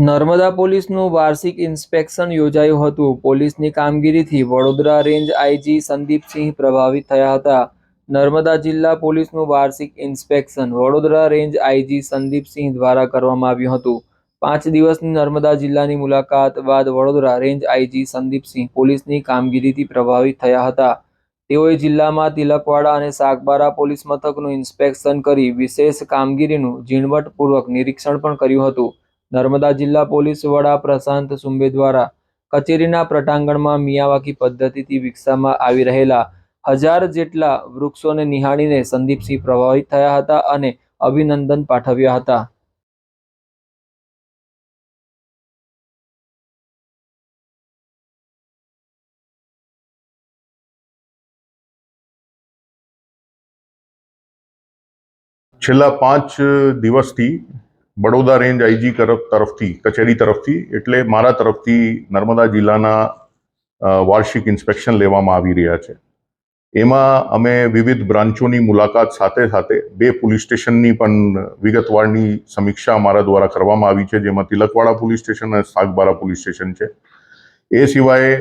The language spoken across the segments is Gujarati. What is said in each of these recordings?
નર્મદા પોલીસનું વાર્ષિક ઇન્સ્પેક્શન યોજાયું હતું. પોલીસની કામગીરીથી વડોદરા રેન્જ આઈજી સંદીપસિંહ પ્રભાવિત થયા હતા. નર્મદા જિલ્લા પોલીસનું વાર્ષિક inspection Vadodara range IG Sandeepsinh દ્વારા કરવામાં આવ્યું હતું. પાંચ દિવસની નર્મદા જિલ્લાની મુલાકાત બાદ વડોદરા રેન્જ આઈજી સંદીપસિંહ પોલીસની કામગીરીથી પ્રભાવિત થયા હતા. તેઓએ જિલ્લામાં તિલકવાડા અને સાગબારા પોલીસ મથકનું ઇન્સ્પેક્શન કરી વિશેષ કામગીરીનું ઝીણવટપૂર્વક નિરીક્ષણ પણ કર્યું હતું. નર્મદા જિલ્લા પોલીસ વડા પ્રશાંત સુંબે દ્વારા કચેરીના પ્રટાંગણમાં મિયાવાકી પદ્ધતિથી વિકસાવવામાં આવી રહેલા હજાર જેટલા વૃક્ષોને નિહાળીને સંદીપસિંહ પ્રભાવિત થયા હતા અને અભિનંદન પાઠવ્યા હતા. છેલ્લા પાંચ દિવસથી બડોદા રેન્જ આઈજી તરફ તરફથી, કચેરી તરફથી, એટલે મારા તરફથી નર્મદા જિલ્લાના વાર્ષિક ઇન્સ્પેક્શન લેવામાં આવી રહ્યા છે. એમાં અમે વિવિધ બ્રાન્ચોની મુલાકાત સાથે સાથે બે પોલીસ સ્ટેશનની પણ વિગતવારની સમીક્ષા અમારા દ્વારા કરવામાં આવી છે, જેમાં તિલકવાડા પોલીસ સ્ટેશન અને સાગબારા પોલીસ સ્ટેશન છે. એ સિવાય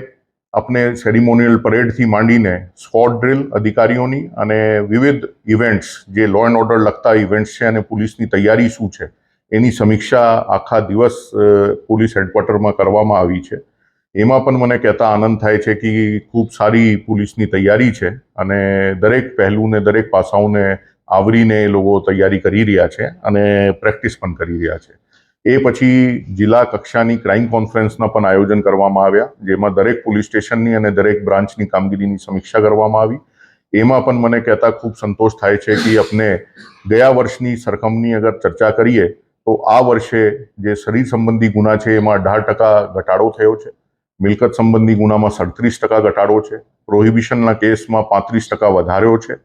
આપણે સેરિમોનિયલ પરેડથી માંડીને સ્કોટ ડ્રિલ અધિકારીઓની અને વિવિધ ઇવેન્ટ્સ, જે લો એન્ડ ઓર્ડર લગતા ઇવેન્ટ્સ છે અને પોલીસની તૈયારી શું છે એની સમીક્ષા આખા દિવસ પોલીસ હેડક્વાર્ટરમાં કરવામાં આવી છે. એમાં પણ મને કહેતા આનંદ થાય છે કે ખૂબ સારી પોલીસની તૈયારી છે અને દરેક પહેલુંને દરેક પાસાઓને આવરીને એ લોકો તૈયારી કરી રહ્યા છે અને પ્રેક્ટિસ પણ કરી રહ્યા છે. એ પછી જિલ્લા કક્ષાની ક્રાઇમ કોન્ફરન્સના પણ આયોજન કરવામાં આવ્યા, જેમાં દરેક પોલીસ સ્ટેશનની અને દરેક બ્રાન્ચની કામગીરીની સમીક્ષા કરવામાં આવી. એમાં પણ મને કહેતા ખૂબ સંતોષ થાય છે કે આપણે ગયા વર્ષની સરખામણી અગર ચર્ચા કરીએ તો આ વર્ષે જે શરીર સંબંધી ગુના છે, એમાં અઢાર ટકા ઘટાડો થયો છે. મિલકત સંબંધી ગુનામાં સડત્રીસ ટકા ઘટાડો છે. પ્રોહિબિશનના કેસમાં પાંત્રીસ ટકા વધાર્યો છે.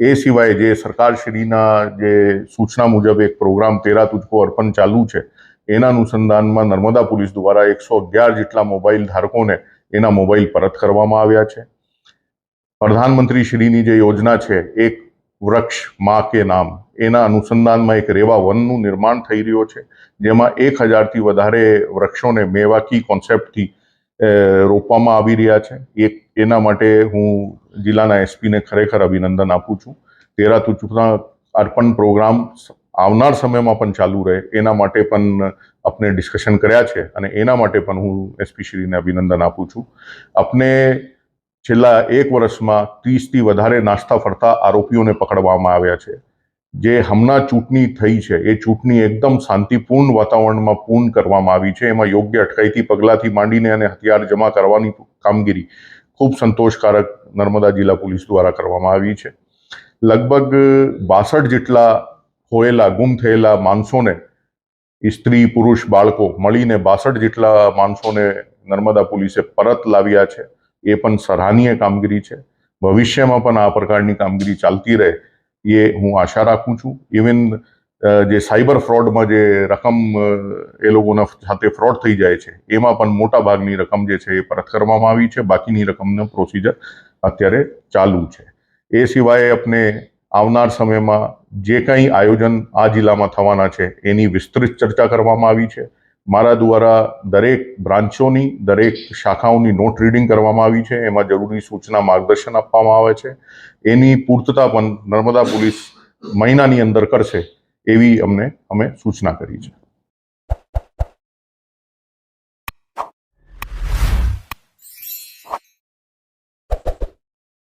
એ સિવાય જે સરકારશ્રીના જે સૂચના મુજબ એક પ્રોગ્રામ તેરા તુજકો અર્પણ ચાલુ છે, એના અનુસંધાનમાં નર્મદા પોલીસ દ્વારા એકસો અગિયાર જેટલા મોબાઈલ ધારકોને એના મોબાઈલ પરત કરવામાં આવ્યા છે. પ્રધાનમંત્રી શ્રીની જે યોજના છે, એક વૃક્ષ મા કે નામ એના અનુસંધાનમાં એક રેવા વનનું નિર્માણ થઈ રહ્યો છે, જેમાં એક હજારથી વધારે વૃક્ષોને મેવાકી કોન્સેપ્ટથી રોપવામાં આવી રહ્યા છે. એક, એના માટે હું જિલ્લાના એસપીને ખરેખર અભિનંદન આપું છું. તેરા તુચના અર્પણ પ્રોગ્રામ આવનાર સમયમાં પણ ચાલુ રહે, એના માટે પણ આપણે ડિસ્કશન કર્યા છે અને એના માટે પણ હું એસપી શ્રીને અભિનંદન આપું છું. આપને છેલ્લા એક વર્ષમાં ત્રીસથી વધારે નાસ્તા ફરતા આરોપીઓને પકડવામાં આવ્યા છે. જે હમણાં ચૂંટણી થઈ છે, એ ચૂંટણી એકદમ શાંતિપૂર્ણ વાતાવરણમાં પૂર્ણ કરવામાં આવી છે. એમાં યોગ્ય અટકાયતી પગલાંથી માંડીને અને હથિયાર જમા કરવાની કામગીરી ખૂબ સંતોષકારક નર્મદા જિલ્લા પોલીસ દ્વારા કરવામાં આવી છે. લગભગ બાસઠ જેટલા હોયેલા ગુમ થયેલા માણસોને, સ્ત્રી, પુરુષ, બાળકો મળીને બાસઠ જેટલા માણસોને નર્મદા પોલીસે પરત લાવ્યા છે. એ પણ સરાહનીય કામગીરી છે. ભવિષ્યમાં પણ આ પ્રકારની કામગીરી ચાલતી રહે એ હું આશા રાખું છું. ઇવન જે સાયબર ફ્રોડમાં જે રકમ એ લોકોના સાથે ફ્રોડ થઈ જાય છે, એમાં પણ મોટા ભાગની રકમ જે છે એ પરત કરવામાં આવી છે. બાકીની રકમનો પ્રોસિજર અત્યારે ચાલુ છે. એ સિવાય આપણે આવનાર સમયમાં જે કંઈ આયોજન આ જિલ્લામાં થવાના છે એની વિસ્તૃત ચર્ચા કરવામાં આવી છે. મારા દ્વારા દરેક બ્રાન્ચોની, દરેક શાખાઓની નોટ રીડિંગ કરવામાં આવી છે. એમાં જરૂરી સૂચના માર્ગદર્શન આપવામાં આવે છે. એની પૂર્તતા પણ નર્મદા પોલીસ મહિનાની અંદર કરશે એવી અમને, અમે સૂચના કરી છે.